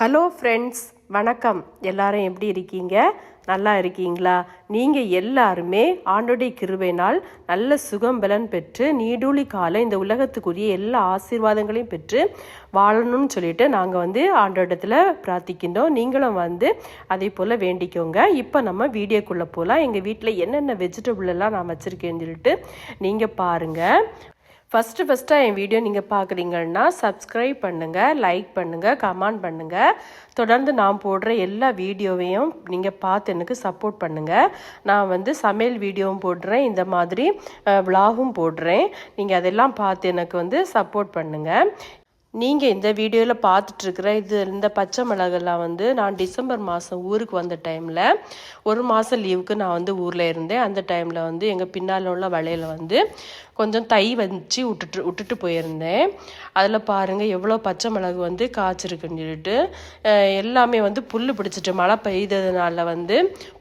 Hello friends வணக்கம். எல்லாரும் எப்படி இருக்கீங்க? நல்லா இருக்கீங்களா? நீங்கள் எல்லாருமே ஆண்டோடைய கிருபையினால் நல்ல சுகம் பலன் பெற்று நீடூழி கால இந்த உலகத்துக்குரிய எல்லா ஆசீர்வாதங்களையும் பெற்று வாழணும்னு சொல்லிட்டு நாங்கள் வந்து ஆண்டோடத்தில் பிரார்த்திக்கின்றோம். நீங்களும் வந்து அதே போல் வேண்டிக்கோங்க. இப்போ நம்ம வீடியோக்குள்ளே போகலாம் எங்கள் வீட்டில் என்னென்ன வெஜிடபிள் எல்லாம் நான் வச்சுருக்கேன்னு சொல்லிட்டு நீங்கள் பாருங்கள் ஃபஸ்ட்டு ஃபஸ்ட்டாக என் வீடியோ நீங்கள் பார்க்குறீங்கன்னா சப்ஸ்கிரைப் பண்ணுங்கள் லைக் பண்ணுங்கள் கமெண்ட் பண்ணுங்கள் தொடர்ந்து நான் போடுற எல்லா வீடியோவையும் நீங்கள் பார்த்து எனக்கு சப்போர்ட் பண்ணுங்கள் நான் வந்து சமையல் வீடியோவும் போடுறேன் இந்த மாதிரி விலாகும் போடுறேன். நீங்கள் அதெல்லாம் பார்த்து எனக்கு வந்து சப்போர்ட் பண்ணுங்கள் நீங்கள் இந்த வீடியோவில் பார்த்துட்ருக்குற இது இந்த பச்சை மிளகெல்லாம் வந்து நான் டிசம்பர் மாதம் ஊருக்கு வந்த டைமில் ஒரு மாதம் லீவுக்கு நான் வந்து ஊரில் இருந்தேன். அந்த டைமில் வந்து எங்கள் பின்னால் உள்ள வலையில் வந்து கொஞ்சம் தை வச்சு விட்டுட்டு விட்டுட்டு போயிருந்தேன். அதில் பாருங்கள் எவ்வளோ பச்சை மிளகு வந்து காய்ச்சிருக்குன்னு சொல்லிட்டு எல்லாமே வந்து புல் பிடிச்சிட்டு மழை பெய்ததுனால வந்து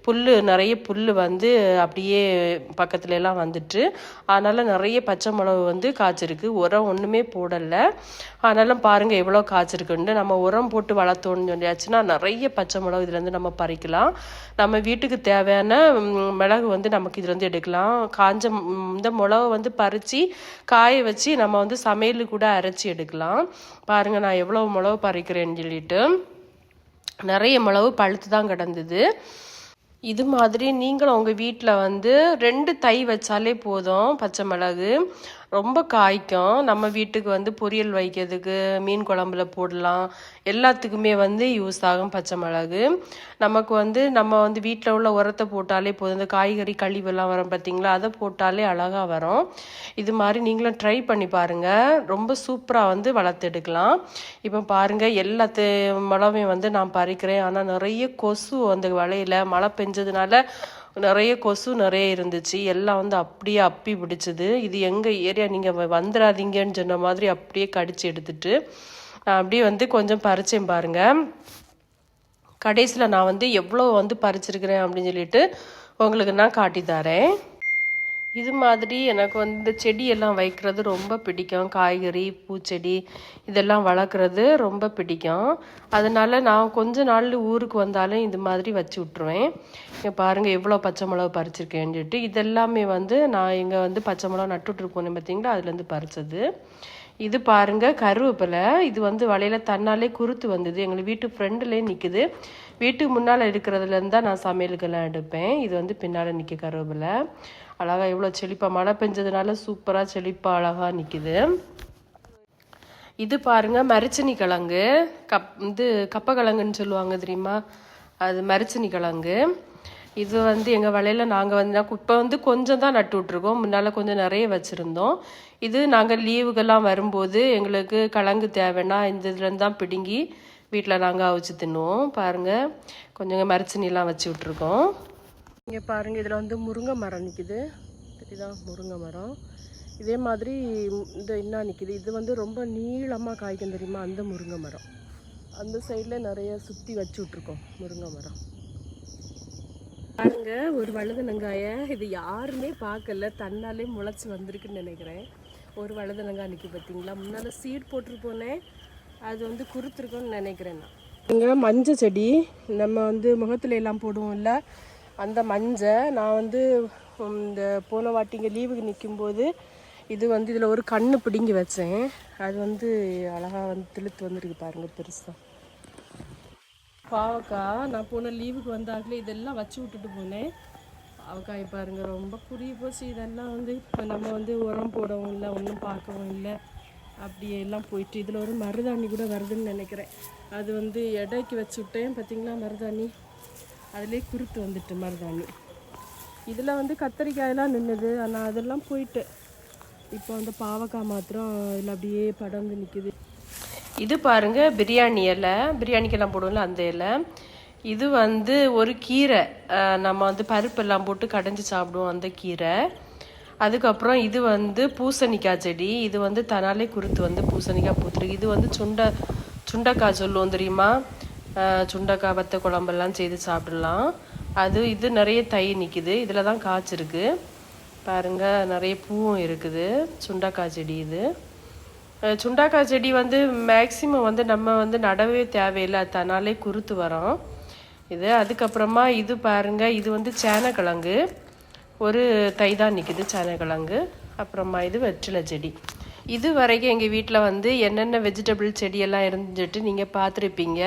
புல் நிறைய புல் வந்து அப்படியே பக்கத்துல எல்லாம் வந்துட்டு அதனால் நிறைய பச்சை மிளகு வந்து காய்ச்சிருக்கு. உரம் ஒன்றுமே போடலை. அதனால பாருங்கள் எவ்வளோ காய்ச்சிருக்குன்னு நம்ம உரம் போட்டு வளர்த்தோன்னு சொல்லியாச்சுன்னா நிறைய பச்சை மிளகு இதுலேருந்து நம்ம பறிக்கலாம். நம்ம வீட்டுக்கு தேவையான மிளகு வந்து நமக்கு இதுலேருந்து எடுக்கலாம். காஞ்ச இந்த மிளகு வந்து பறித்து காய வச்சு நம்ம வந்து சமையல் கூட அரைச்சி எடுக்கலாம். பாருங்கள் நான் எவ்வளோ மிளகு பறிக்கிறேன்னு சொல்லிட்டு. நிறைய மிளகு பழுத்து தான் கிடந்தது. இது மாதிரி நீங்களும் உங்கள் வீட்டில் வந்து ரெண்டு தை வச்சாலே போதும் பச்சை மிளகு. ரொம்ப காய்க்கும். நம்ம வீட்டுக்கு வந்து பொரியல் வைக்கிறதுக்கு மீன் குழம்புல போடலாம். எல்லாத்துக்குமே வந்து யூஸ் ஆகும் பச்சை மிளகு. நமக்கு வந்து நம்ம வந்து வீட்டில் உள்ள உரத்தை போட்டாலே போதும். இந்த காய்கறி கழிவெல்லாம் வரும் பார்த்தீங்களா அதை போட்டாலே அழகாக வரும். இது மாதிரி நீங்களும் ட்ரை பண்ணி பாருங்கள் ரொம்ப சூப்பராக வந்து வளர்த்தெடுக்கலாம் இப்போ பாருங்கள் எல்லாத்து மிளகையும் வந்து நான் பறிக்கிறேன். ஆனால் நிறைய கொசு அந்த வலையில் மழை பெஞ்சதுனால நிறைய கொசு நிறைய இருந்துச்சு. எல்லாம் வந்து அப்படியே அப்பி பிடிச்சது. இது எங்கள் ஏரியா? நீங்கள் வந்துடாதீங்கன்னு சொன்ன மாதிரி அப்படியே கடிச்சு எடுத்துட்டு நான் அப்படியே வந்து கொஞ்சம் பறிச்சேன் பாருங்க. கடைசியில் நான் வந்து எவ்வளோ வந்து பறிச்சிருக்கிறேன் அப்படின்னு சொல்லிட்டு உங்களுக்கு நான் காட்டி தரேன். இது மாதிரி எனக்கு வந்து இந்த செடியெல்லாம் வைக்கிறது ரொம்ப பிடிக்கும். காய்கறி பூச்செடி இதெல்லாம் வளர்க்குறது ரொம்ப பிடிக்கும். அதனால நான் கொஞ்ச நாள் ஊருக்கு வந்தாலும் இது மாதிரி வச்சு விட்ருவேன் இங்கே பாருங்கள் எவ்வளோ பச்சை மிளகா பறிச்சிருக்கேன்னு சொல்லிட்டு. இதெல்லாமே வந்து நான் இங்கே வந்து பச்சை மிளகா நட்டுட்ருக்கோன்னு பார்த்தீங்களா? அதுலேருந்து பறிச்சது. இது பாருங்க கருவேப்பிலை. இது வந்து வலையில தன்னாலே குருத்து வந்தது. எங்கள் வீட்டு ஃப்ரெண்டுலேயே நிற்குது வீட்டுக்கு முன்னால் இருக்கிறதுலேருந்து தான் நான் சமையலுக்கெல்லாம் எடுப்பேன். இது வந்து பின்னால் நிற்க கருவேப்பிலை. அழகா எவ்வளோ செழிப்பாக மழை பெஞ்சதுனால சூப்பராக செழிப்பாக அழகாக நிற்குது இது பாருங்க மரிச்சனி கிழங்கு. கப் இது கப்பக்கிழங்குன்னு சொல்லுவாங்க தெரியுமா? அது மரிச்சனி கிழங்கு. இது வந்து எங்கள் வலையில் நாங்கள் வந்து இப்போ வந்து கொஞ்சம் தான் நட்டு விட்ருக்கோம் முன்னால் கொஞ்சம் நிறைய வச்சுருந்தோம். இது நாங்கள் லீவுகள்லாம் வரும்போது எங்களுக்கு கிழங்கு தேவைன்னா இந்த இதுலேருந்து தான் பிடுங்கி வீட்டில் நாங்கள் அவிச்சு தின்னுவோம். பாருங்கள் கொஞ்சம் மரச்சினிலாம் வச்சு விட்ருக்கோம் இங்கே பாருங்கள் இதில் வந்து முருங்கை மரம் நிற்கிது தெரியுதா? முருங்கை மரம். இதே மாதிரி இந்த என்ன நிற்கிது இது வந்து ரொம்ப நீளமாக காய்க்கும் தெரியுமா? அந்த முருங்கை மரம். அந்த சைடில் நிறைய சுற்றி வச்சு விட்ருக்கோம் முருங்கை மரம். பாருங்க ஒரு வழுதனங்காய இது யாருமே பார்க்கல. தன்னாலே முளைச்சி வந்திருக்குன்னு நினைக்கிறேன். ஒரு வலதுனங்காய் நிற்கி பார்த்தீங்களா? முன்னால் சீட் போட்டிருப்போனே அது வந்து குறுத்துருக்கோன்னு நினைக்கிறேன் நான். இங்கே மஞ்சள் செடி நம்ம வந்து முகத்துல எல்லாம் போடுவோம்ல அந்த மஞ்சள் நான் வந்து இந்த போன வாட்டி இங்கே லீவுக்கு நிற்கும்போது இது வந்து இதில் ஒரு கண்ணு பிடுங்கி வச்சேன். அது வந்து அழகாக வந்து திழுத்து வந்திருக்கு பாருங்கள் பெருசாக பாவக்காய் நான் போன லீவுக்கு வந்தாங்களே இதெல்லாம் வச்சு விட்டுட்டு போனேன். பாவக்காய் பாருங்க ரொம்ப குறுகி போச்சு. இதெல்லாம் வந்து இப்போ நம்ம வந்து உரம் போடவும் இல்லை ஒன்றும் பார்க்கவும் இல்லை. அப்படியே எல்லாம் போயிட்டு இதில் ஒரு மருதாணி கூட வருதுன்னு நினைக்கிறேன். அது வந்து எடைக்கு வச்சு விட்டேன். பார்த்தீங்களா மருதாணி? அதிலே குருத்து வந்துட்டு மருதாணி. இதில் வந்து கத்தரிக்காயெல்லாம் நின்றுது ஆனால் அதெல்லாம் போயிட்டு. இப்போ வந்து பாவக்காய் மாத்திரம் இதில் அப்படியே படர்ந்து நிற்குது இது பாருங்க பிரியாணி இலை. பிரியாணிக்கெல்லாம் போடுவோம்ல அந்த இலை. இது வந்து ஒரு கீரை. நம்ம வந்து பருப்பெல்லாம் போட்டு கடைஞ்சி சாப்பிடுவோம் அந்த கீரை. அதுக்கப்புறம் இது வந்து பூசணிக்காய் செடி. இது வந்து தனாலே குருத்து வந்து பூசணிக்காய் பூத்துருக்கு. இது வந்து சுண்டை சுண்டைக்காய் சொல்லுவோம் தெரியுமா? சுண்டக்காய் சுண்டைக்காய் வத்த குழம்பெல்லாம் செய்து சாப்பிடலாம். அது இது நிறைய தை நிற்கிது இதில் தான் காய்ச்சிருக்கு. பாருங்க நிறைய பூவும் இருக்குது. சுண்டைக்காய் செடி இது. சுண்டாக்காய் செடி வந்து மேக்சிமம் வந்து நம்ம வந்து நடவே தேவையில்லை. அது குறுத்து குருத்து இது அதுக்கப்புறமா இது பாருங்கள் இது வந்து சேனக்கிழங்கு. ஒரு தை தான் நிற்குது சேனக்கிழங்கு. அப்புறமா இது வெற்றிலை செடி. இது வரைக்கும் எங்கள் வீட்டில் வந்து என்னென்ன வெஜிடபிள் செடியெல்லாம் இருந்துட்டு நீங்கள் பார்த்துருப்பீங்க.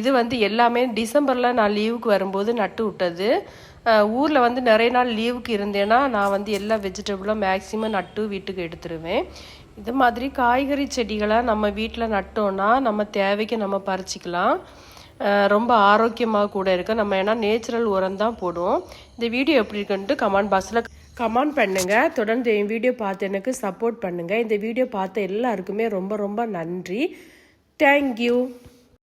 இது வந்து எல்லாமே டிசம்பரில் நான் லீவுக்கு வரும்போது நட்டு விட்டது. ஊரில் வந்து நிறைய நாள் லீவுக்கு இருந்தேன்னா நான் வந்து எல்லா வெஜிடபிளும் மேக்ஸிமம் நட்டு வீட்டுக்கு எடுத்துருவேன். இது மாதிரி காய்கறி செடிகளை நம்ம வீட்டில் நட்டோன்னா நம்ம தேவைக்கு நம்ம பறிச்சிக்கலாம். ரொம்ப ஆரோக்கியமாக கூட இருக்குது நம்ம ஏன்னா நேச்சுரல் உரம் தான் போடுவோம். இந்த வீடியோ எப்படி இருக்குன்ட்டு கமெண்ட் பாக்ஸில் கமெண்ட் பண்ணுங்கள் தொடர்ந்து என் வீடியோ பார்த்து எனக்கு சப்போர்ட் பண்ணுங்கள் இந்த வீடியோ பார்த்த எல்லாருக்குமே ரொம்ப ரொம்ப நன்றி. தேங்க்யூ